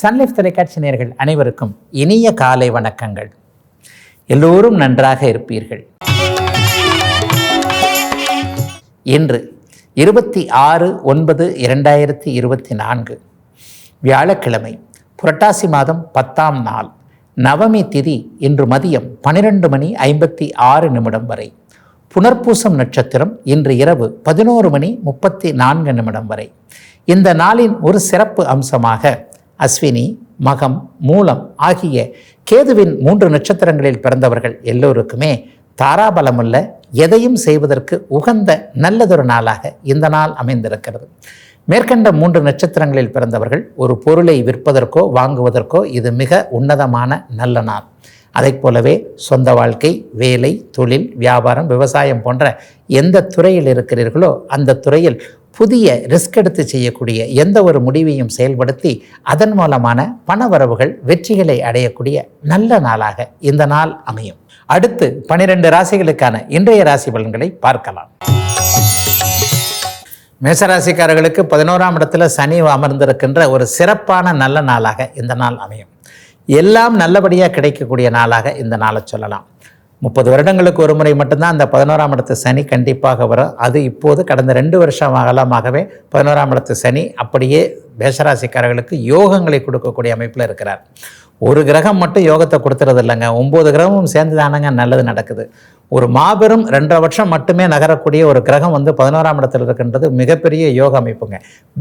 Sun Life தொலைக்காட்சி நேர்கள் அனைவருக்கும் இனிய காலை வணக்கங்கள். எல்லோரும் நன்றாக இருப்பீர்கள். இன்று இருபத்தி ஆறு ஒன்பது இரண்டாயிரத்தி இருபத்தி நான்கு. வியாழக்கிழமை புரட்டாசி மாதம் பத்தாம் நாள் நவமி திதி இன்று மதியம் பனிரெண்டு மணி ஐம்பத்தி ஆறு நிமிடம் வரை. புனர்பூசம் நட்சத்திரம் இன்று இரவு பதினோரு மணி முப்பத்தி நான்கு நிமிடம் வரை. இந்த நாளின் ஒரு சிறப்பு அம்சமாக அஸ்வினி மகம் மூலம் ஆகிய கேதுவின் மூன்று நட்சத்திரங்களில் பிறந்தவர்கள் எல்லோருக்குமே தாராபலமுள்ள எதையும் செய்வதற்கு உகந்த நல்லதொரு நாளாக இந்த நாள் அமைந்திருக்கிறது. மேற்கண்ட மூன்று நட்சத்திரங்களில் பிறந்தவர்கள் ஒரு பொருளை விற்பதற்கோ வாங்குவதற்கோ இது மிக உன்னதமான நல்ல நாள். அதைப் போலவே சொந்த வாழ்க்கை வேலை தொழில் வியாபாரம் விவசாயம் போன்ற எந்த துறையில் இருக்கிறீர்களோ அந்த துறையில் புதிய ரிஸ்க் எடுத்து செய்யக்கூடிய எந்த ஒரு முடிவையும் செயல்படுத்தி அதன் மூலமான பணவரவுகள் வெற்றிகளை அடையக்கூடிய நல்ல நாளாக இந்த நாள் அமையும். அடுத்து பனிரெண்டு ராசிகளுக்கான இன்றைய ராசி பலன்களை பார்க்கலாம். மேசராசிக்காரர்களுக்கு பதினோராம் இடத்துல சனி அமர்ந்திருக்கின்ற ஒரு சிறப்பான நல்ல நாளாக இந்த நாள் அமையும். எல்லாம் நல்லபடியாக கிடைக்கக்கூடிய நாளாக இந்த நாளை சொல்லலாம். முப்பது வருடங்களுக்கு ஒரு முறை மட்டும்தான் அந்த பதினோராம் இடத்து சனி கண்டிப்பாக வரும். அது இப்போது கடந்த ரெண்டு வருஷம் காலமாகவே பதினோராம் இடத்து சனி அப்படியே மேஷராசிக்காரர்களுக்கு யோகங்களை கொடுக்கக்கூடிய அமைப்பில் இருக்கிறார். ஒரு கிரகம் மட்டும் யோகத்தை கொடுத்துறது இல்லைங்க ஒம்பது கிரகமும் சேர்ந்து தானங்க நல்லது நடக்குது. ஒரு மாபெரும் ரெண்டரை வருஷம் மட்டுமே நகரக்கூடிய ஒரு கிரகம் வந்து பதினோராம் இடத்துல இருக்கின்றது மிகப்பெரிய யோக அமைப்புங்க.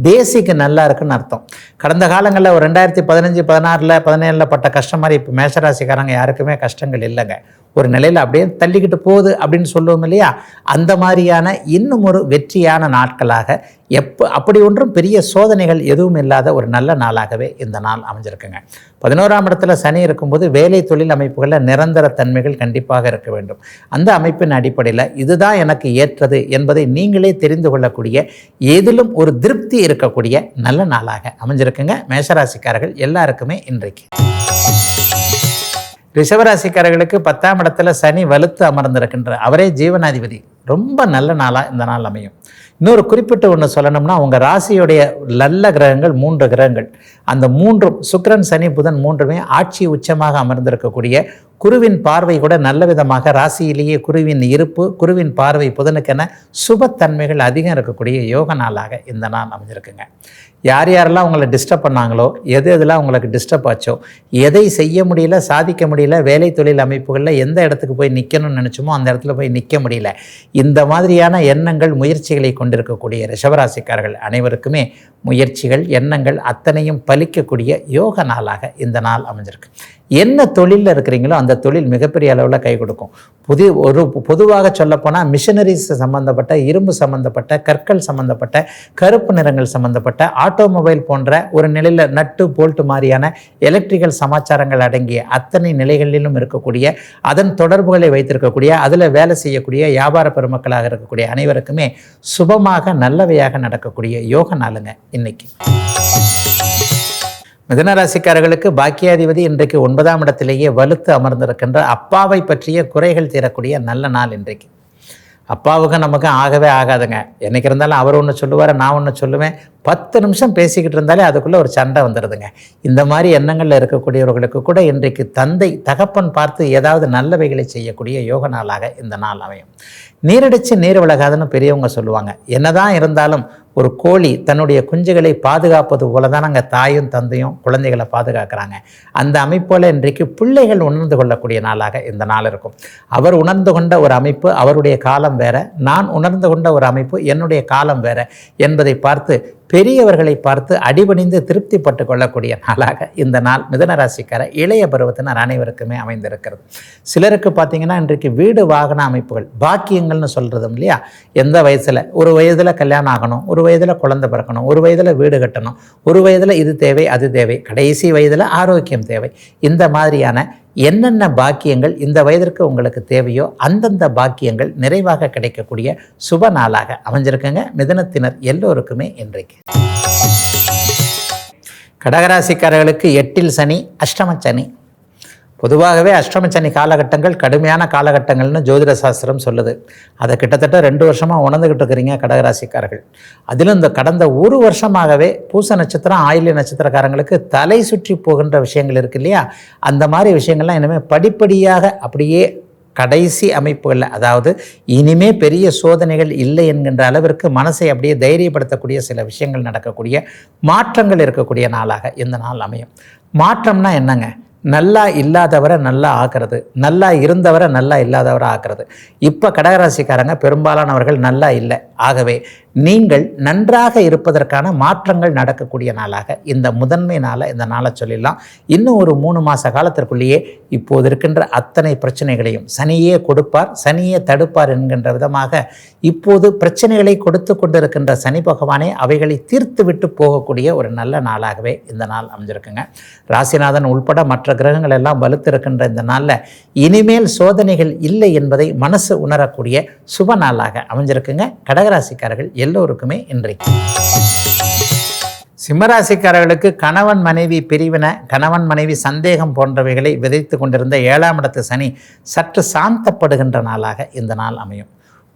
பேசிக் நல்லா இருக்குன்னு அர்த்தம். கடந்த காலங்களில் ஒரு ரெண்டாயிரத்தி பதினஞ்சு பதினாறில் பதினேழில் பட்ட கஷ்டம் மாதிரி இப்போ மேஷராசிக்காரங்க யாருக்குமே கஷ்டங்கள் இல்லைங்க. ஒரு நிலையில் அப்படியே தள்ளிக்கிட்டு போகுது அப்படின்னு சொல்லுவோம் இல்லையா? அந்த மாதிரியான இன்னும் ஒரு வெற்றியான நாட்களாக எப்போ அப்படி ஒன்றும் பெரிய சோதனைகள் எதுவும் இல்லாத ஒரு நல்ல நாளாகவே இந்த நாள் அமைஞ்சிருக்குங்க. பதினோராம் இடத்துல சனி இருக்கும்போது வேலை தொழில் அமைப்புகளில் நிரந்தர தன்மைகள் கண்டிப்பாக இருக்க வேண்டும். அந்த அமைப்பின் அடிப்படையில் இதுதான் எனக்கு ஏற்றது என்பதை நீங்களே தெரிந்து கொள்ளக்கூடிய ஏதிலும் ஒரு திருப்தி இருக்கக்கூடிய நல்ல நாளாக அமைஞ்சிருக்குங்க. மேஷராசிக்காரர்கள் எல்லாருக்குமே இன்றைக்கு. ரிஷபராசிக்காரர்களுக்கு பத்தாம் இடத்துல சனி வலுத்து அமர்ந்திருக்கின்ற அவரே ஜீவனாதிபதி. ரொம்ப நல்ல நாளாக இந்த நாள் அமையும். இன்னொரு குறிப்பிட்ட ஒன்று சொல்லணும்னா உங்கள் ராசியுடைய நல்ல கிரகங்கள் மூன்று கிரகங்கள். அந்த மூன்றும் சுக்கிரன் சனி புதன் மூன்றுமே ஆட்சி உச்சமாக அமர்ந்திருக்கக்கூடிய குருவின் பார்வை கூட நல்ல விதமாக ராசியிலேயே குருவின் இருப்பு குருவின் பார்வை புதனுக்கென சுபத்தன்மைகள் அதிகம் இருக்கக்கூடிய யோக நாளாக இந்த நாள் அமைஞ்சிருக்குங்க. யார் யாரெல்லாம் உங்களை டிஸ்டர்ப் பண்ணாங்களோ எது எதெல்லாம் உங்களுக்கு டிஸ்டர்ப் ஆச்சோ எதை செய்ய முடியல சாதிக்க முடியல வேலை தொழில் அமைப்புகளில் எந்த இடத்துக்கு போய் நிற்கணும்னு நினச்சோமோ அந்த இடத்துல போய் நிற்க முடியல. இந்த மாதிரியான எண்ணங்கள் முயற்சிகளை கொண்டிருக்கக்கூடிய ரிஷபராசிக்காரர்கள் அனைவருக்குமே முயற்சிகள் எண்ணங்கள் அத்தனையும் பலிக்கக்கூடிய யோக நாளாக இந்த நாள் அமைஞ்சிருக்கு. என்ன தொழிலில் இருக்கிறீங்களோ அந்த தொழில் மிகப்பெரிய அளவில் கை கொடுக்கும். புது ஒரு பொதுவாக சொல்லப்போனால் மிஷினரிஸ் சம்மந்தப்பட்ட இரும்பு சம்மந்தப்பட்ட கற்கள் சம்மந்தப்பட்ட கருப்பு நிறங்கள் சம்மந்தப்பட்ட ஆட்டோமொபைல் போன்ற ஒரு நிலையில் நட்டு போல்ட்டு மாதிரியான எலக்ட்ரிக்கல் சமாச்சாரங்கள் அடங்கிய அத்தனை நிலைகளிலும் இருக்கக்கூடிய அதன் தொடர்புகளை வைத்திருக்கக்கூடிய அதில் வேலை செய்யக்கூடிய வியாபார பெருமக்களாக இருக்கக்கூடிய அனைவருக்குமே சுபமாக நல்லவையாக நடக்கக்கூடிய யோக நாளுங்க. இன்னைக்கு. மிதனராசிக்காரர்களுக்கு பாக்கியாதிபதி இன்றைக்கு ஒன்பதாம் இடத்திலேயே வலுத்து அமர்ந்திருக்கின்ற அப்பாவை பற்றிய குறைகள் தீரக்கூடிய நல்ல நாள் இன்றைக்கு. அப்பாவுக்கு நமக்கு ஆகவே ஆகாதுங்க. என்னைக்கு இருந்தாலும் அவர் ஒன்று சொல்லுவார் நான் ஒன்று சொல்லுவேன். பத்து நிமிஷம் பேசிக்கிட்டு இருந்தாலே அதுக்குள்ளே ஒரு சண்டை வந்துடுதுங்க இந்த மாதிரி எண்ணங்களில் இருக்கக்கூடியவர்களுக்கு கூட இன்றைக்கு தந்தை தகப்பன் பார்த்து ஏதாவது நல்லவைகளை செய்யக்கூடிய யோக நாளாக இந்த நாள் அமையும். நீரடிச்சு நீர் விலகாதுன்னு பெரியவங்க சொல்லுவாங்க. என்னதான் இருந்தாலும் ஒரு கோழி தன்னுடைய குஞ்சுகளை பாதுகாப்பது போல தான் அங்கே தாயும் தந்தையும் குழந்தைகளை பாதுகாக்கிறாங்க. அந்த அமைப்போல் இன்றைக்கு பிள்ளைகள் உணர்ந்து கொள்ளக்கூடிய நாளாக இந்த நாள் இருக்கும். அவர் உணர்ந்து கொண்ட ஒரு அமைப்பு அவருடைய காலம் வேற. நான் உணர்ந்து கொண்ட ஒரு அமைப்பு என்னுடைய காலம் வேற என்பதை பார்த்து பெரியவர்களை பார்த்து அடிபணிந்து திருப்திப்பட்டு கொள்ளக்கூடிய நாளாக இந்த நாள் மிதனராசிக்கார இளைய பருவத்தினர் அனைவருக்குமே அமைந்திருக்கிறது. சிலருக்கு பார்த்தீங்கன்னா இன்றைக்கு வீடு வாகன அமைப்புகள் பாக்கியங்கள்னு சொல்கிறதும் இல்லையா? எந்த வயசில்? ஒரு வயதில் கல்யாணம் ஆகணும் ஒரு வயதில் குழந்தை பிறக்கணும் ஒரு வயதில் வீடு கட்டணும் ஒரு வயதில் இது தேவை அது தேவை கடைசி வயதில் ஆரோக்கியம் தேவை. இந்த மாதிரியான என்னென்ன பாக்கியங்கள் இந்த வயதிற்கு உங்களுக்கு தேவையோ அந்தந்த பாக்கியங்கள் நிறைவாக கிடைக்கக்கூடிய சுப நாளாக அமைஞ்சிருக்குங்க. மிதனத்தினர் எல்லோருக்குமே இன்றைக்கு. கடகராசிக்காரர்களுக்கு எட்டில் சனி அஷ்டம சனி பொதுவாகவே அஷ்டமச்சனி காலகட்டங்கள் கடுமையான காலகட்டங்கள்னு ஜோதிட சாஸ்திரம் சொல்லுது. அதை கிட்டத்தட்ட ரெண்டு வருஷமாக உணர்ந்துக்கிட்டு இருக்கிறீங்க கடகராசிக்காரர்கள். அதிலும் இந்த கடந்த ஒரு வருஷமாகவே பூச நட்சத்திரம் ஆயில்ய நட்சத்திரக்காரங்களுக்கு தலை சுற்றி போகின்ற விஷயங்கள் இருக்கு இல்லையா? அந்த மாதிரி விஷயங்கள்லாம் இனிமேல் படிப்படியாக அப்படியே கடைசி அமைப்புகளில் அதாவது இனிமே பெரிய சோதனைகள் இல்லை என்கின்ற அளவிற்கு மனசை அப்படியே தைரியப்படுத்தக்கூடிய சில விஷயங்கள் நடக்கக்கூடிய மாற்றங்கள் இருக்கக்கூடிய நாளாக இந்த நாள் அமையும். மாற்றம்னா என்னங்க? நல்லா இல்லாதவரை நல்லா ஆக்குறது. நல்லா இருந்தவரை நல்லா இல்லாதவரை ஆக்குறது. இப்போ கடகராசிக்காரங்க பெரும்பாலானவர்கள் நல்லா இல்லை. ஆகவே நீங்கள் நன்றாக இருப்பதற்கான மாற்றங்கள் நடக்கக்கூடிய நாளாக. இந்த முதன்மை நாளை இந்த நாளை சொல்லிடலாம். இன்னும் ஒரு மூணு மாத காலத்திற்குள்ளேயே இப்போது இருக்கின்ற அத்தனை பிரச்சனைகளையும் சனியே கொடுப்பார் சனியே தடுப்பார் என்கின்ற விதமாக இப்போது பிரச்சனைகளை கொடுத்து கொண்டிருக்கின்ற சனி பகவானே அவைகளை தீர்த்து விட்டு போகக்கூடிய ஒரு நல்ல நாளாகவே இந்த நாள் அமைஞ்சிருக்குங்க. ராசிநாதன் உள்பட மற்ற கிரகங்கள் எல்லாம் வலுத்திருக்கின்ற இந்த நாளில் இனிமேல் சோதனைகள் இல்லை என்பதை மனசு உணரக்கூடிய சுப நாளாக அமைஞ்சிருக்குங்க. கடகராசிக்காரர்கள் எல்லோருக்குமே இன்றைக்கு. சிம்மராசிக்காரர்களுக்கு கணவன் மனைவி பிரிவினை கணவன் மனைவி சந்தேகம் போன்றவைகளை விதைத்து கொண்டிருந்த ஏழாம் இடத்து சனி சற்று சாந்தப்படுகின்ற நாளாக இந்த நாள் அமையும்.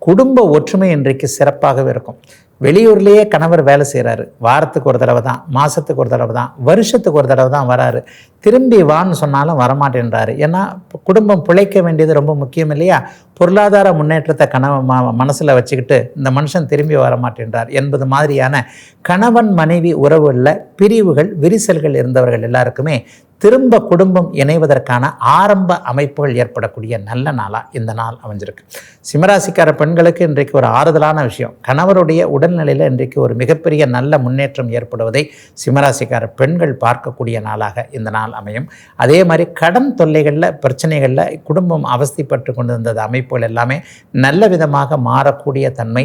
குடும்ப ஒற்றுமை இன்றைக்கு சிறப்பாகவே இருக்கும். வெளியூர்லேயே கணவர் வேலை செய்கிறாரு வாரத்துக்கு ஒரு தடவை தான் மாதத்துக்கு ஒரு தடவை தான் வருஷத்துக்கு ஒரு தடவை தான் வராரு. திரும்பி வான்னு சொன்னாலும் வரமாட்டேன்றாரு. ஏன்னா குடும்பம் பிழைக்க வேண்டியது ரொம்ப முக்கியம் இல்லையா? பொருளாதார முன்னேற்றத்தை கணவ மனசில் வச்சுக்கிட்டு இந்த மனுஷன் திரும்பி வர மாட்டேன்றார் என்பது மாதிரியான கணவன் மனைவி உறவுகளில் பிரிவுகள் விரிசல்கள் இருந்தவர்கள் எல்லாருக்குமே திரும்ப குடும்பம் இணைவதற்கான ஆரம்ப அமைப்புகள் ஏற்படக்கூடிய நல்ல நாளாக இந்த நாள் அமைஞ்சிருக்கு. சிம்மராசிக்கார பெண்களுக்கு இன்றைக்கு ஒரு ஆறுதலான விஷயம். கணவருடைய உடல்நிலையில் இன்றைக்கு ஒரு மிகப்பெரிய நல்ல முன்னேற்றம் ஏற்படுவதை சிம்மராசிக்கார பெண்கள் பார்க்கக்கூடிய நாளாக இந்த நாள் அமையும். அதே மாதிரி கடன் தொல்லைகளில் பிரச்சனைகளில் குடும்பம் அவஸ்திப்பட்டு கொண்டிருந்தது அமைப்புகள் எல்லாமே நல்ல விதமாக மாறக்கூடிய தன்மை.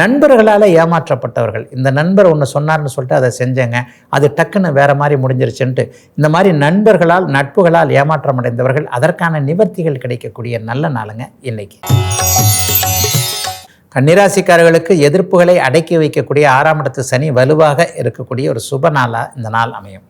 நண்பர்களால் ஏமாற்றப்பட்டவர்கள். இந்த நண்பர் ஒன்று சொன்னார்னு சொல்லிட்டு அதை செஞ்சேங்க. அது டக்குன்னு வேற மாதிரி முடிஞ்சிருச்சுன்ட்டு. இந்த மாதிரி நண்பர்களால் நட்புகளால் ஏமாற்றம் அடைந்தவர்கள் அதற்கான நிவர்த்திகள் கிடைக்கக்கூடிய நல்ல நாளுங்க இன்னைக்கு. கன்னிராசிக்காரர்களுக்கு எதிர்ப்புகளை அடக்கி வைக்கக்கூடிய ஆறாம் இடத்து சனி வலுவாக இருக்கக்கூடிய ஒரு சுப நாளாக இந்த நாள் அமையும்.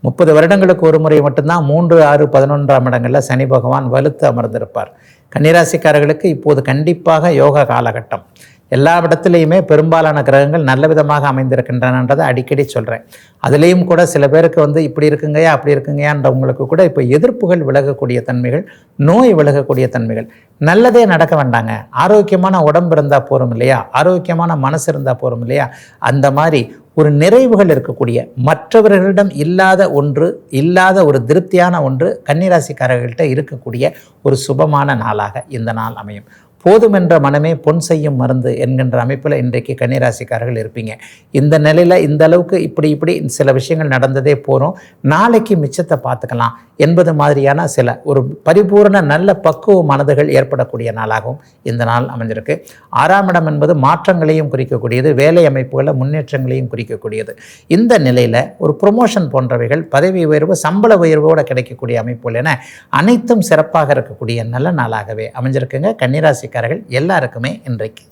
முப்பது வருடங்களுக்கு ஒரு முறை மட்டும்தான் மூன்று ஆறு பதினொன்றாம் இடங்களில் சனி பகவான் வலுத்து அமர்ந்திருப்பார். கன்னிராசிக்காரர்களுக்கு இப்போது கண்டிப்பாக யோகா காலகட்டம். எல்லா இடத்துலையுமே பெரும்பாலான கிரகங்கள் நல்ல விதமாக அமைந்திருக்கின்றனன்றதை அடிக்கடி சொல்கிறேன் அதுலேயும் கூட சில பேருக்கு வந்து இப்படி இருக்குங்கயா அப்படி இருக்குங்கயான்றவங்களுக்கு கூட இப்போ எதிர்ப்புகள் விலகக்கூடிய தன்மைகள் நோய் விலகக்கூடிய தன்மைகள். நல்லதே நடக்க வேண்டாங்க. ஆரோக்கியமான உடம்பு இருந்தால் போகிறோம் இல்லையா? ஆரோக்கியமான மனசு இருந்தால் போகிறோம் இல்லையா? அந்த மாதிரி ஒரு நிறைவுகள் இருக்கக்கூடிய மற்றவர்களிடம் இல்லாத ஒன்று இல்லாத ஒரு திருப்தியான ஒன்று கன்னிராசிக்காரர்கள்ட்ட இருக்கக்கூடிய ஒரு சுபமான நாளாக இந்த நாள் அமையும். போதுமென்ற மனமே பொன் செய்யும் மருந்து என்கின்ற அமைப்பில் இன்றைக்கு கன்னிராசிக்காரர்கள் இருப்பீங்க. இந்த நிலையில் இந்த அளவுக்கு இப்படி இப்படி சில விஷயங்கள் நடந்ததே போகிறோம் நாளைக்கு மிச்சத்தை பார்த்துக்கலாம் என்பது மாதிரியான சில ஒரு பரிபூர்ண நல்ல பக்குவ மனதுகள் ஏற்படக்கூடிய நாளாகவும் இந்த நாள் அமைஞ்சிருக்கு. ஆறாம் இடம் என்பது மாற்றங்களையும் குறிக்கக்கூடியது வேலை அமைப்புகளில் முன்னேற்றங்களையும் குறிக்கக்கூடியது. இந்த நிலையில் ஒரு ப்ரொமோஷன் போன்றவைகள் பதவி உயர்வு சம்பள உயர்வோடு கிடைக்கக்கூடிய அமைப்புகள் என அனைத்தும் சிறப்பாக இருக்கக்கூடிய நல்ல நாளாகவே அமைஞ்சிருக்குங்க. கன்னிராசி ராசிக்காரர்கள் எல்லாருக்குமே இன்றைக்கு.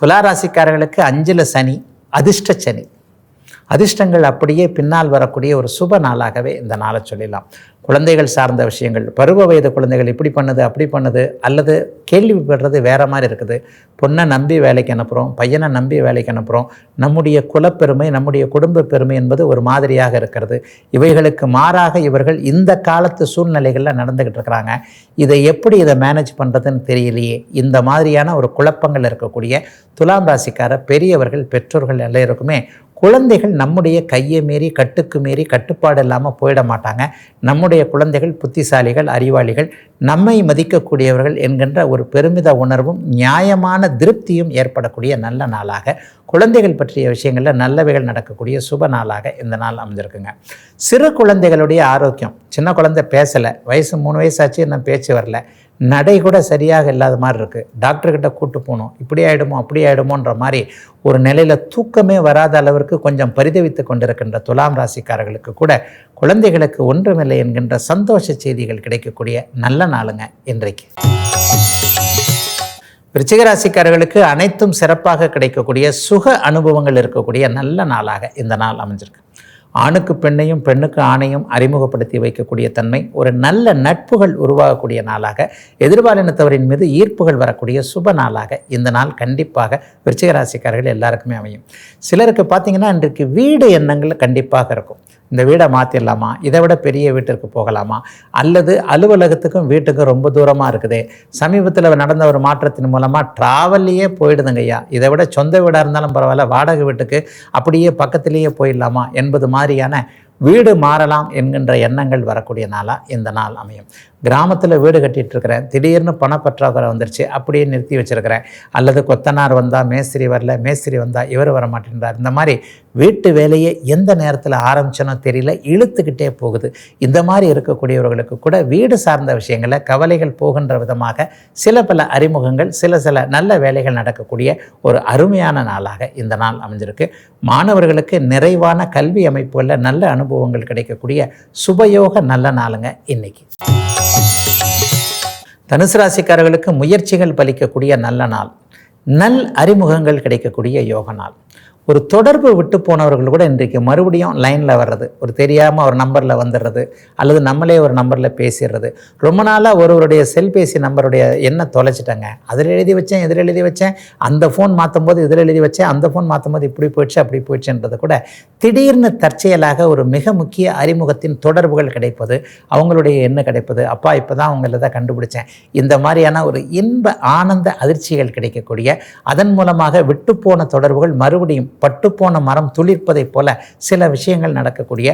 துளாராசிக்காரர்களுக்கு அஞ்சில் சனி அதிர்ஷ்ட சனி. அதிர்ஷ்டங்கள் அப்படியே பின்னால் வரக்கூடிய ஒரு சுப நாளாகவே இந்த நாளை சொல்லிடலாம் குழந்தைகள் சார்ந்த விஷயங்கள் பருவ வயது குழந்தைகள் இப்படி பண்ணுது அப்படி பண்ணுது அல்லது கேள்விப்படுறது வேற மாதிரி இருக்குது. பொண்ணை நம்பி வேலைக்கு அனுப்புகிறோம் பையனை நம்பி வேலைக்கு அனுப்புகிறோம் நம்முடைய குலப்பெருமை நம்முடைய குடும்ப பெருமை என்பது ஒரு மாதிரியாக இருக்கிறது. இவைகளுக்கு மாறாக இவர்கள் இந்த காலத்து சூழ்நிலைகளில் நடந்துக்கிட்டு இருக்கிறாங்க. இதை எப்படி இதை மேனேஜ் பண்ணுறதுன்னு தெரியலையே. இந்த மாதிரியான ஒரு குழப்பங்கள் இருக்கக்கூடிய துலாம் ராசிக்கார பெரியவர்கள் பெற்றோர்கள் எல்லாருக்குமே குழந்தைகள் நம்முடைய கையை மீறி கட்டுக்கு மீறி கட்டுப்பாடு இல்லாமல் போயிட மாட்டாங்க. நம்முடைய குழந்தைகள் புத்திசாலிகள் அறிவாளிகள் நம்மை மதிக்கக்கூடியவர்கள் என்கின்ற ஒரு பெருமித உணர்வும் நியாயமான திருப்தியும் ஏற்படக்கூடிய நல்ல நாளாக குழந்தைகள் பற்றிய விஷயங்களில் நல்லவைகள் நடக்கக்கூடிய சுப நாளாக இந்த நாள் அமைஞ்சிருக்குங்க. சிறு குழந்தைகளுடைய ஆரோக்கியம். சின்ன குழந்தை பேசலை. வயசு மூணு வயசாச்சு இன்னும் பேச்சு வரல. நடை கூட சரியாக இல்லாத மாதிரி இருக்குது டாக்டர்கிட்ட கூட்டு போகணும். இப்படி ஆகிடுமோ அப்படி ஆகிடுமோன்ற மாதிரி ஒரு நிலையில் தூக்கமே வராத அளவிற்கு கொஞ்சம் பரிதவித்து கொண்டிருக்கின்ற துலாம் ராசிக்காரர்களுக்கு கூட குழந்தைகளுக்கு ஒன்றுமில்லை என்கின்ற சந்தோஷ செய்திகள் கிடைக்கக்கூடிய நல்ல நாளுங்க இன்றைக்கு. விருச்சிக ராசிக்காரர்களுக்கு அனைத்தும் சிறப்பாக கிடைக்கக்கூடிய சுக அனுபவங்கள் இருக்கக்கூடிய நல்ல நாளாக இந்த நாள் அமைஞ்சிருக்கு. ஆணுக்கு பெண்ணையும் பெண்ணுக்கு ஆணையும் அறிமுகப்படுத்தி வைக்கக்கூடிய தன்மை ஒரு நல்ல நட்புகள் உருவாகக்கூடிய நாளாக எதிர்பாலினத்தவரின் மீது ஈர்ப்புகள் வரக்கூடிய சுப நாளாக இந்த நாள் கண்டிப்பாக விருச்சிக ராசிக்காரர்கள் எல்லாருக்குமே அமையும். சிலருக்கு பார்த்தீங்கன்னா இன்றைக்கு வீடு எண்ணங்கள் கண்டிப்பாக இருக்கும். இந்த வீடை மாற்றிடலாமா இதை விட பெரிய வீட்டிற்கு போகலாமா? அல்லது அலுவலகத்துக்கும் வீட்டுக்கும் ரொம்ப தூரமாக இருக்குது. சமீபத்தில் நடந்த ஒரு மாற்றத்தின் மூலமாக ட்ராவல்லையே போயிடுதுங்க ஐயா. இதை விட சொந்த வீடாக இருந்தாலும் பரவாயில்ல வாடகை வீட்டுக்கு அப்படியே பக்கத்திலேயே போயிடலாமா? என்பது மாதிரியான வீடு மாறலாம் என்கின்ற எண்ணங்கள் வரக்கூடிய நாளாக இந்த நாள் அமையும். கிராமத்தில் வீடு கட்டிகிட்ருக்கிறேன் திடீர்னு பணப்பற்றாக்குறை வந்துருச்சு. அப்படியே நிறுத்தி வச்சுருக்கிறேன். அல்லது கொத்தனார் வந்தால் மேஸ்திரி வரல மேஸ்திரி வந்தால் இவர் வர மாட்டேன்றார் இந்த மாதிரி வீட்டு வேலையை எந்த நேரத்தில் ஆரம்பிச்சனோ தெரியல இழுத்துக்கிட்டே போகுது. இந்த மாதிரி இருக்கக்கூடியவர்களுக்கு கூட வீடு சார்ந்த விஷயங்களை கவலைகள் போகின்ற விதமாக சில பல அறிமுகங்கள் சில சில நல்ல வேலைகள் நடக்கக்கூடிய ஒரு அருமையான நாளாக இந்த நாள் அமைஞ்சிருக்கு. மாணவர்களுக்கு நிறைவான கல்வி அமைப்புகளில் நல்ல அனுபவங்கள் கிடைக்கக்கூடிய சுபயோக நல்ல நாளுங்க இன்னைக்கு. தனுசு ராசிக்காரர்களுக்கு முயற்சிகள் பலிக்கக்கூடிய நல்ல நாள். நல் அறிமுகங்கள் கிடைக்கக்கூடிய யோக நாள். ஒரு தொடர்பு விட்டு போனவர்கள் கூட இன்றைக்கு மறுபடியும் லைனில் வர்றது ஒரு தெரியாமல் ஒரு நம்பரில் வந்துடுறது அல்லது நம்மளே ஒரு நம்பரில் பேசிடுறது. ரொம்ப நாளாக ஒருவருடைய செல்பேசி நம்பருடைய என்ன தொலைச்சிட்டாங்க. அதில் எழுதி வச்சேன் இதில் எழுதி வச்சேன் அந்த ஃபோன் மாற்றும் போது இதில் எழுதி வச்சேன் அந்த ஃபோன் மாற்றும் போது இப்படி போயிடுச்சு அப்படி போயிடுச்சுன்றது கூட திடீர்னு தற்செயலாக ஒரு மிக முக்கிய அறிமுகத்தின் தொடர்புகள் கிடைப்பது அவங்களுடைய என்ன கிடைப்பது. அப்பா இப்போ தான் அவங்கள தான் கண்டுபிடிச்சேன். இந்த மாதிரியான ஒரு இன்ப ஆனந்த அதிர்ச்சிகள் கிடைக்கக்கூடிய அதன் மூலமாக விட்டுப்போன தொடர்புகள் மறுபடியும் பட்டுப்போன மரம் துளிர்ப்பதைப் போல சில விஷயங்கள் நடக்கக்கூடிய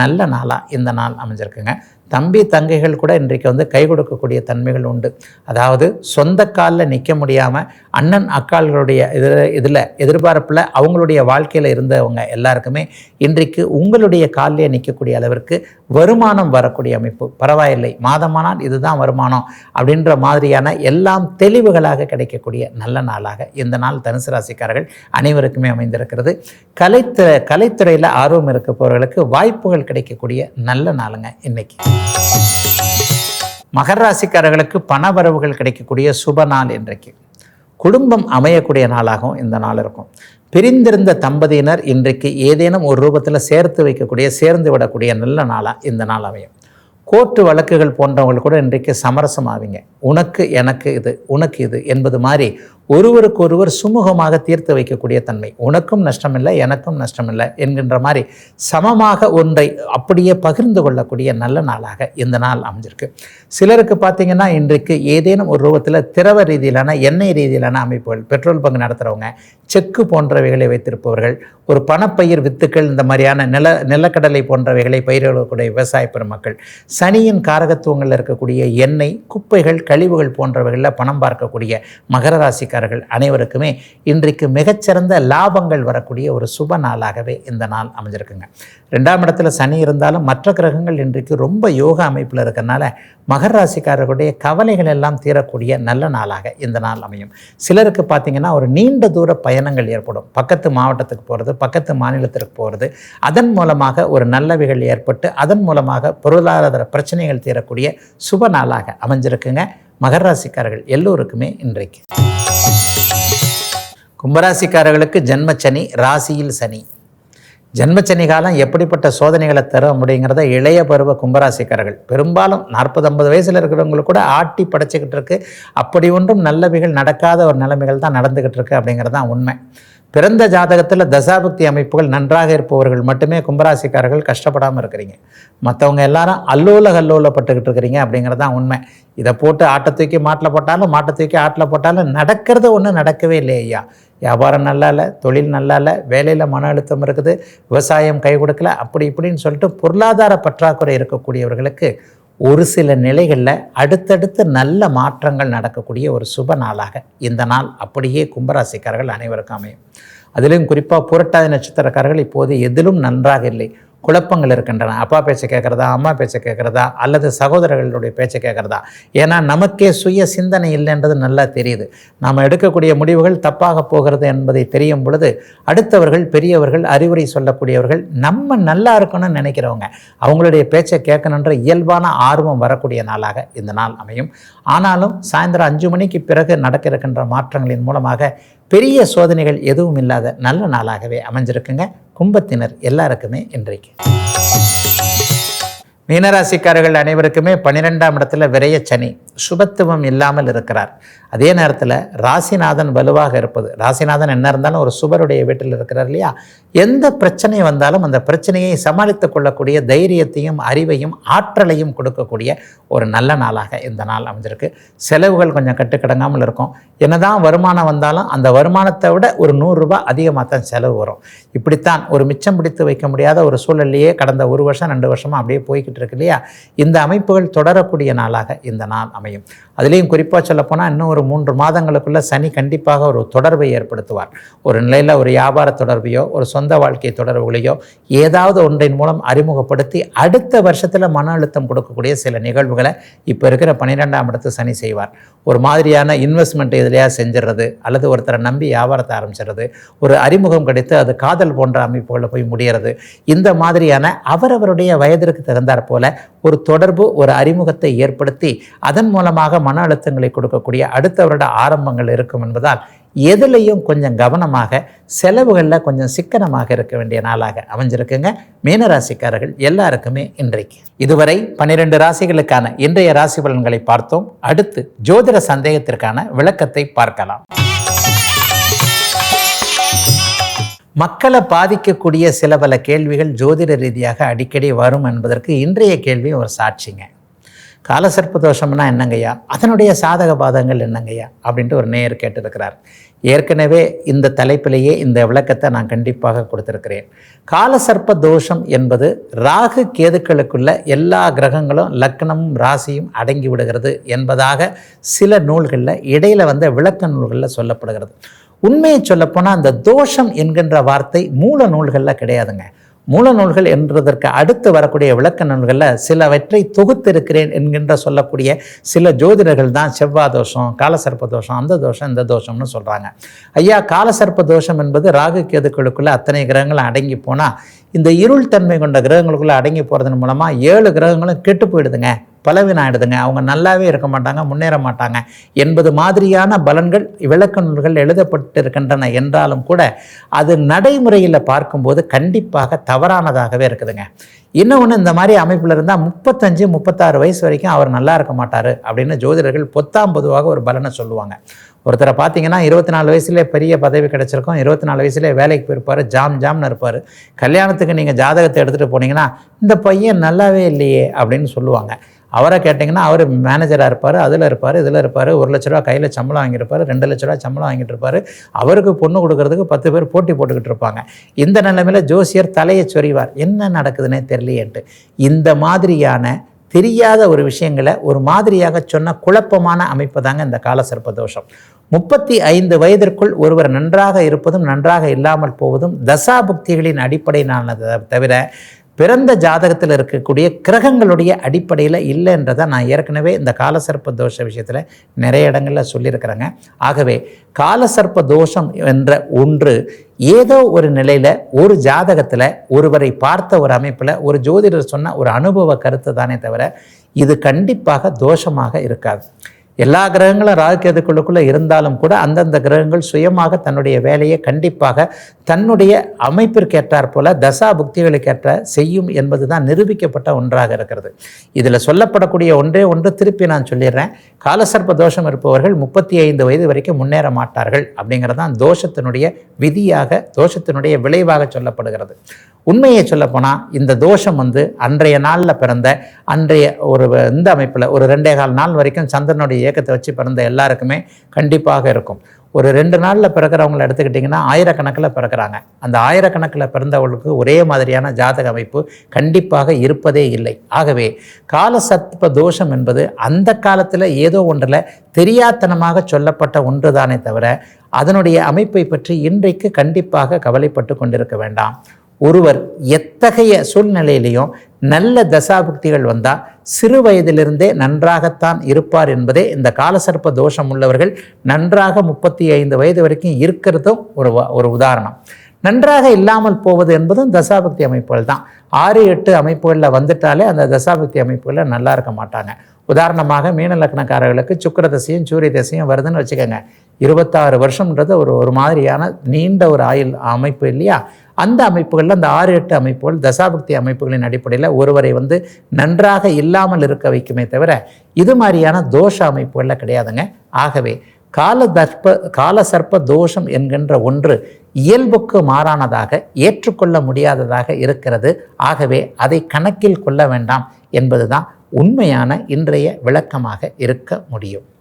நல்ல நாளாக இந்த நாள் அமைஞ்சிருக்குங்க. தம்பி தங்கைகள் கூட இன்றைக்கு வந்து கை கொடுக்கக்கூடிய தன்மைகள் உண்டு. அதாவது சொந்த காலில் நிற்க முடியாமல் அண்ணன் அக்கால்களுடைய இதில் இதில் எதிர்பார்ப்பில் அவங்களுடைய வாழ்க்கையில் இருந்தவங்க எல்லாருக்குமே இன்றைக்கு உங்களுடைய காலிலே நிற்கக்கூடிய அளவிற்கு வருமானம் வரக்கூடிய அமைப்பு. பரவாயில்லை மாதமானால் இதுதான் வருமானம் அப்படின்ற மாதிரியான எல்லாம் தெளிவுகளாக கிடைக்கக்கூடிய நல்ல நாளாக இந்த நாள் தனுசு ராசிக்காரர்கள் அனைவருக்குமே அமைந்திருக்கிறது. கலைத்துறை கலைத்துறையில் ஆர்வம் இருக்கப்பவர்களுக்கு வாய்ப்புகள் கிடைக்கக்கூடிய நல்ல நாளுங்க இன்னைக்கு. மகர ராசிக்காரர்களுக்கு பண வரவுகள் கிடைக்கக்கூடிய சுப நாள் இன்றைக்கு. குடும்பம் அமையக்கூடிய நாளாகவும் இந்த நாள் இருக்கும். பிரிந்திருந்த தம்பதியினர் இன்றைக்கு ஏதேனும் ஒரு ரூபத்தில் சேர்த்து வைக்கக்கூடிய சேர்ந்து விடக்கூடிய நல்ல நாளாக இந்த நாள் அமையும். கோர்ட்டு வழக்குகள் போன்றவங்க கூட இன்றைக்கு சமரசம் ஆவீங்க உனக்கு எனக்கு இது உனக்கு இது என்பது மாதிரி ஒருவருக்கொருவர் சுமூகமாக தீர்த்து வைக்கக்கூடிய தன்மை. உனக்கும் நஷ்டமில்லை எனக்கும் நஷ்டமில்லை என்கின்ற மாதிரி சமமாக ஒன்றை அப்படியே பகிர்ந்து கொள்ளக்கூடிய நல்ல நாளாக இந்த நாள் அமைஞ்சிருக்கு. சிலருக்கு பார்த்தீங்கன்னா இன்றைக்கு ஏதேனும் ஒரு ரூபத்தில் திரவ ரீதியிலான எண்ணெய் ரீதியிலான அமைப்புகள் பெட்ரோல் பங்கு நடத்துகிறவங்க செக்கு போன்றவைகளை வைத்திருப்பவர்கள் ஒரு பணப்பயிர் வித்துக்கள் இந்த மாதிரியான நில நிலக்கடலை போன்றவைகளை பயிரிடக்கூடிய விவசாய பெருமக்கள் சனியின் காரகத்துவங்களில் இருக்கக்கூடிய எண்ணெய் குப்பைகள் கழிவுகள் போன்றவைகளில் பணம் பார்க்கக்கூடிய மகர ராசிக்காரர்கள் அனைவருக்குமே இன்றைக்கு மிகச்சிறந்த லாபங்கள் வரக்கூடிய ஒரு சுப நாளாகவே இந்த நாள் அமைஞ்சிருக்குங்க. ரெண்டாம் இடத்துல சனி இருந்தாலும் மற்ற கிரகங்கள் இன்றைக்கு ரொம்ப யோக அமைப்பில் இருக்கிறனால மகர ராசிக்காரர்களுடைய கவலைகள் எல்லாம் தீரக்கூடிய நல்ல நாளாக இந்த நாள் அமையும். சிலருக்கு பார்த்தீங்கன்னா ஒரு நீண்ட தூர பயணங்கள் ஏற்படும். பக்கத்து மாவட்டத்துக்கு போகிறது பக்கத்து மாநிலத்திற்கு போகிறது அதன் மூலமாக ஒரு நல்லவைகள் ஏற்பட்டு அதன் மூலமாக பொருளாதார பிரச்சனைகள் தீரக்கூடிய சுப நாளாக அமைஞ்சிருக்குங்க. மகர ராசிக்காரர்கள் எல்லோருக்குமே இன்றைக்கு. கும்பராசிக்காரர்களுக்கு ஜென்மச்சனி ராசியில் சனி. ஜென்மச்சனி காலம் எப்படிப்பட்ட சோதனைகளை தர முடியுங்கிறத இளைய பருவ கும்பராசிக்காரர்கள் பெரும்பாலும் நாற்பது ஐம்பது வயசில் இருக்கிறவங்களுக்கு கூட ஆட்டி படைச்சிக்கிட்டு இருக்கு. அப்படி ஒன்றும் நல்லவைகள் நடக்காத ஒரு நிலைமைகள் தான் நடந்துக்கிட்டு இருக்கு அப்படிங்கிறது தான் உண்மை. பிறந்த ஜாதகத்தில் தசாபக்தி அமைப்புகள் நன்றாக இருப்பவர்கள் மட்டுமே கும்பராசிக்காரர்கள் கஷ்டப்படாமல் இருக்கிறீங்க. மற்றவங்க எல்லாரும் அல்லோல கல்லோலப்பட்டுக்கிட்டு இருக்கிறீங்க அப்படிங்கிறது தான் உண்மை. இதை போட்டு ஆட்டை தூக்கி மாட்டில் போட்டாலும் மாட்டை தூக்கி ஆட்டில் போட்டாலும் நடக்கிறது ஒன்றும் நடக்கவே இல்லையா வியாபாரம் நல்லா இல்லை தொழில் நல்லா இல்லை வேலையில் மன அழுத்தம் இருக்குது விவசாயம் கை கொடுக்கல அப்படி இப்படின்னு சொல்லிட்டு பொருளாதார பற்றாக்குறை இருக்கக்கூடியவர்களுக்கு ஒரு சில நிலைகளில் அடுத்தடுத்து நல்ல மாற்றங்கள் நடக்கக்கூடிய ஒரு சுப நாளாக இந்த நாள். அப்படியே கும்பராசிக்காரர்கள் அனைவருக்கும் அமையும். அதிலும் குறிப்பாக புரட்டாதி நட்சத்திரக்காரர்கள் இப்போது எதிலும் நன்றாக இல்லை. குழப்பங்கள் இருக்கின்றன. அப்பா பேச்சை கேட்குறதா அம்மா பேச்சை கேட்குறதா அல்லது சகோதரர்களுடைய பேச்சை கேட்குறதா? ஏன்னா நமக்கே சுய சிந்தனை இல்லைன்றது நல்லா தெரியுது. நாம் எடுக்கக்கூடிய முடிவுகள் தப்பாக போகிறது என்பதை தெரியும் பொழுது அடுத்தவர்கள் பெரியவர்கள் அறிவுரை சொல்லக்கூடியவர்கள் நம்ம நல்லா இருக்கணும்னு நினைக்கிறவங்க அவங்களுடைய பேச்சை கேட்கணுன்ற இயல்பான ஆர்வம் வரக்கூடிய நாளாக இந்த நாள் அமையும். ஆனாலும் சாயந்தரம் அஞ்சு மணிக்கு பிறகு நடக்க இருக்கின்ற மாற்றங்களின் மூலமாக பெரிய சோதனைகள் எதுவும் இல்லாத நல்ல நாளாகவே அமைஞ்சிருக்குங்க. கும்பத்தினர் எல்லாருக்குமே இன்றைக்கு. மீனராசிக்காரர்கள் அனைவருக்குமே பன்னிரெண்டாம் இடத்துல விரைய சனி. சுபத்துவம் இல்லாமல் இருக்கிறார். அதே நேரத்தில் ராசிநாதன் வலுவாக இருப்பது. ராசிநாதன் என்ன இருந்தாலும் ஒரு சுபருடைய வீட்டில் இருக்கிறார் இல்லையா? எந்த பிரச்சனை வந்தாலும் அந்த பிரச்சனையை சமாளித்து கொள்ளக்கூடிய தைரியத்தையும் அறிவையும் ஆற்றலையும் கொடுக்கக்கூடிய ஒரு நல்ல நாளாக இந்த நாள் அமைஞ்சிருக்கு. செலவுகள் கொஞ்சம் கட்டுக்கடங்காமல் இருக்கும். என்னதான் வருமானம் வந்தாலும் அந்த வருமானத்தை விட ஒரு நூறுரூபா அதிகமாக தான் செலவு வரும். இப்படித்தான் ஒரு மிச்சம் பிடித்து வைக்க முடியாத ஒரு சூழல்லையே கடந்த ஒரு வருஷம் ரெண்டு வருஷமாக அப்படியே போய்கிட்டு இருக்கு இல்லையா? இந்த அமைப்புகள் தொடரக்கூடிய நாளாக இந்த நாள் அமையும். அதுலேயும் குறிப்பாக சொல்லப்போனால் இன்னும் ஒரு மூன்று மாதங்களுக்குள்ள சனி கண்டிப்பாக ஒரு தொடர்பை ஏற்படுத்துவார். ஒரு நிலையில் ஒரு வியாபார தொடர்பையோ ஒரு சொந்த வாழ்க்கை தொடர்புகளையோ ஏதாவது ஒன்றின் மூலம் அறிமுகப்படுத்தி அடுத்த வருஷத்தில் மன அழுத்தம் கொடுக்கக்கூடிய சில நிகழ்வுகளை இப்போ இருக்கிற பன்னிரெண்டாம் இடத்து சனி செய்வார். ஒரு மாதிரியான இன்வெஸ்ட்மெண்ட் எதுலையா செஞ்சிடறது அல்லது ஒருத்தரை நம்பி வியாபாரத்தை ஆரம்பிச்சிடுறது ஒரு அறிமுகம் கிடைத்து அது காதல் போன்ற அமைப்புகளில் போய் முடிகிறது இந்த மாதிரியான அவரவருடைய வயதிற்கு தகுந்தாற் போல ஒரு தொடர்பு ஒரு அறிமுகத்தை ஏற்படுத்தி அதன் மூலமாக மன அழுத்தங்களை கொடுக்கக்கூடிய அடுத்த வருட ஆரம்பங்கள் இருக்கும் என்பதால் எதுலேயும் கொஞ்சம் கவனமாக செலவுகளில் கொஞ்சம் சிக்கனமாக இருக்க வேண்டிய நாளாக அமைஞ்சிருக்குங்க. மீனராசிக்காரர்கள் எல்லாருக்குமே இன்றைக்கு. இதுவரை பன்னிரெண்டு ராசிகளுக்கான இன்றைய ராசி பலன்களை பார்த்தோம். அடுத்து ஜோதிட சந்தேகத்திற்கான விளக்கத்தை பார்க்கலாம். மக்களை பாதிக்கக்கூடிய சில பல கேள்விகள் ஜோதிட ரீதியாக அடிக்கடி வரும் என்பதற்கு இன்றைய கேள்வி ஒரு சாட்சிங்க. காலசர்ப்ப தோஷம்னா என்னங்கய்யா? அதனுடைய சாதக பாதங்கள் என்னங்கய்யா? அப்படின்ட்டு ஒரு நேயர் கேட்டிருக்கிறார். ஏற்கனவே இந்த தலைப்பிலேயே இந்த விளக்கத்தை நான் கண்டிப்பாக கொடுத்துருக்கிறேன். காலசர்ப்ப தோஷம் என்பது ராகு கேதுக்களுக்குள்ள எல்லா கிரகங்களும் லக்னமும் ராசியும் அடங்கி விடுகிறது என்பதாக சில நூல்களில் இடையில் வந்த விளக்க நூல்களில் சொல்லப்படுகிறது. உண்மையை சொல்லப்போனால் அந்த தோஷம் என்கின்ற வார்த்தை மூல நூல்களில் கிடையாதுங்க. மூல நூல்கள் என்றதற்கு அடுத்து வரக்கூடிய விளக்க நூல்களில் சிலவற்றை தொகுத்திருக்கிறேன் என்கின்ற சொல்லக்கூடிய சில ஜோதிடர்கள் தான் செவ்வாய் தோஷம் காலசர்ப்ப தோஷம் அந்த தோஷம் இந்த தோஷம்னு சொல்கிறாங்க ஐயா காலசர்ப்ப தோஷம் என்பது ராகு கேதுக்களுக்குள்ளே அத்தனை கிரகங்களும் அடங்கி போனால் இந்த இருள் தன்மை கொண்ட கிரகங்களுக்குள்ளே அடங்கி போகிறதன் மூலமாக ஏழு கிரகங்களும் கெட்டு போயிடுதுங்க. பலவீனாயிடுதுங்க அவங்க நல்லாவே இருக்க மாட்டாங்க முன்னேற மாட்டாங்க. என்பது மாதிரியான பலன்கள் விளக்க நூல்கள் எழுதப்பட்டிருக்கின்றன என்றாலும் கூட அது நடைமுறையில் பார்க்கும்போது கண்டிப்பாக தவறானதாகவே இருக்குதுங்க. இன்னொன்று இந்த மாதிரி அமைப்பில் இருந்தால் முப்பத்தஞ்சு முப்பத்தாறு வயசு வரைக்கும் அவர் நல்லா இருக்க மாட்டார் அப்படின்னு ஜோதிடர்கள் பொத்தாம் பொதுவாக ஒரு பலனை சொல்லுவாங்க. ஒருத்தரை பார்த்தீங்கன்னா இருபத்தி நாலு வயசுலேயே பெரிய பதவி கிடச்சிருக்கும் இருபத்தி நாலு வயசுலேயே வேலைக்கு போயிருப்பார் ஜாம் ஜாம்னு இருப்பார். கல்யாணத்துக்கு நீங்கள் ஜாதகத்தை எடுத்துகிட்டு போனீங்கன்னா இந்த பையன் நல்லாவே இல்லையே அப்படின்னு சொல்லுவாங்க. அவரை கேட்டிங்கன்னா அவர் மேனேஜராக இருப்பார் அதில் இருப்பார் இதில் இருப்பார் ஒரு லட்ச ரூபா கையில் சம்பளம் வாங்கியிருப்பார் ரெண்டு லட்ச ரூபா சம்பளம் வாங்கிட்டு இருப்பார். அவருக்கு பொண்ணு கொடுக்கறதுக்கு பத்து பேர் போட்டி போட்டுக்கிட்டு இருப்பாங்க. இந்த நிலைமையில் ஜோசியர் தலையை சொறிவார். என்ன நடக்குதுன்னே தெரியலையேன்ட்டு. இந்த மாதிரியான தெரியாத ஒரு விஷயங்களை ஒரு மாதிரியாக சொன்ன குழப்பமான அமைப்பு தாங்க இந்த கால தோஷம். முப்பத்தி ஐந்து வயதிற்குள் ஒருவர் நன்றாக இருப்பதும் நன்றாக இல்லாமல் போவதும் தசாபுக்திகளின் அடிப்படையிலானதை தவிர பிறந்த ஜாதகத்தில் இருக்கக்கூடிய கிரகங்களுடைய அடிப்படையில் இல்லைன்றதை நான் ஏற்கனவே இந்த காலசர்ப்ப தோஷ விஷயத்தில் நிறைய இடங்களில் சொல்லியிருக்கிறேங்க. ஆகவே காலசர்ப்ப தோஷம் என்ற ஒன்று ஏதோ ஒரு நிலையில் ஒரு ஜாதகத்தில் ஒருவரை பார்த்த ஒரு அமைப்பில் ஒரு ஜோதிடர் சொன்ன ஒரு அனுபவ கருத்து தானே தவிர இது கண்டிப்பாக தோஷமாக இருக்காது. எல்லா கிரகங்களும் ராகுகேதுக்குள்ளுக்குள்ளே இருந்தாலும் கூட அந்தந்த கிரகங்கள் சுயமாக தன்னுடைய வேலையை கண்டிப்பாக தன்னுடைய அமைப்பிற்கேற்றார் போல தசா புக்திகளுக்கேற்ற செய்யும் என்பது தான் நிரூபிக்கப்பட்ட ஒன்றாக இருக்கிறது. இதில் சொல்லப்படக்கூடிய ஒன்றே ஒன்று திருப்பி நான் சொல்லிடுறேன். காலசர்ப்ப தோஷம் இருப்பவர்கள் முப்பத்தி ஐந்து வயது வரைக்கும் முன்னேற மாட்டார்கள் அப்படிங்கிறது தான் தோஷத்தினுடைய விதியாக தோஷத்தினுடைய விளைவாக சொல்லப்படுகிறது. உண்மையை சொல்லப்போனால் இந்த தோஷம் வந்து அன்றைய நாளில் பிறந்த அன்றைய ஒரு இந்த அமைப்பில் ஒரு ரெண்டே கால் நாள் வரைக்கும் சந்திரனுடைய இயக்கத்தை வச்சு பிறந்த எல்லாருக்குமே கண்டிப்பாக இருக்கும். ஒரு ரெண்டு நாளில் பிறக்கிறவங்களை எடுத்துக்கிட்டிங்கன்னா ஆயிரக்கணக்கில் பிறக்கிறாங்க. அந்த ஆயிரக்கணக்கில் பிறந்தவர்களுக்கு ஒரே மாதிரியான ஜாதக அமைப்பு கண்டிப்பாக இருப்பதே இல்லை. ஆகவே காலசத்ப தோஷம் என்பது அந்த காலத்தில் ஏதோ ஒன்றில் தெரியாத்தனமாக சொல்லப்பட்ட ஒன்று தானே தவிர அதனுடைய அமைப்பை பற்றி இன்றைக்கு கண்டிப்பாக கவலைப்பட்டு கொண்டிருக்க வேண்டாம். ஒருவர் எத்தகைய சூழ்நிலையிலையும் நல்ல தசாபுக்திகள் வந்தால் சிறு வயதிலிருந்தே நன்றாகத்தான் இருப்பார் என்பதே இந்த காலசர்ப்ப தோஷம் உள்ளவர்கள் நன்றாக முப்பத்தி ஐந்து வயது வரைக்கும் இருக்கிறதும் ஒரு ஒரு உதாரணம். நன்றாக இல்லாமல் போவது என்பதும் தசாபக்தி அமைப்புகள் தான். ஆறு எட்டு அமைப்புகளில் வந்துட்டாலே அந்த தசாபக்தி அமைப்புகளில் நல்லா இருக்க மாட்டாங்க. உதாரணமாக மீன லக்னக்காரர்களுக்கு சுக்கர தசையும் சூரிய தசையும் வருதுன்னு வச்சுக்கோங்க. இருபத்தாறு வருஷம்ன்றது ஒரு ஒரு மாதிரியான நீண்ட ஒரு ஆயுள் அமைப்பு இல்லையா? அந்த அமைப்புகளில் அந்த ஆறு எட்டு அமைப்புகள் தசாபக்தி அமைப்புகளின் அடிப்படையில் ஒருவரை வந்து நன்றாக இல்லாமல் இருக்க வைக்குமே தவிர இது மாதிரியான தோஷ அமைப்புகளில் கிடையாதுங்க. ஆகவே கால தர்ப்ப கால சர்ப்ப தோஷம் என்கின்ற ஒன்று இயல்புக்கு மாறானதாக ஏற்றுக்கொள்ள முடியாததாக இருக்கிறது. ஆகவே அதை கணக்கில் கொள்ள வேண்டாம் என்பதுதான் உண்மையான இன்றைய விளக்கமாக இருக்க முடியும்.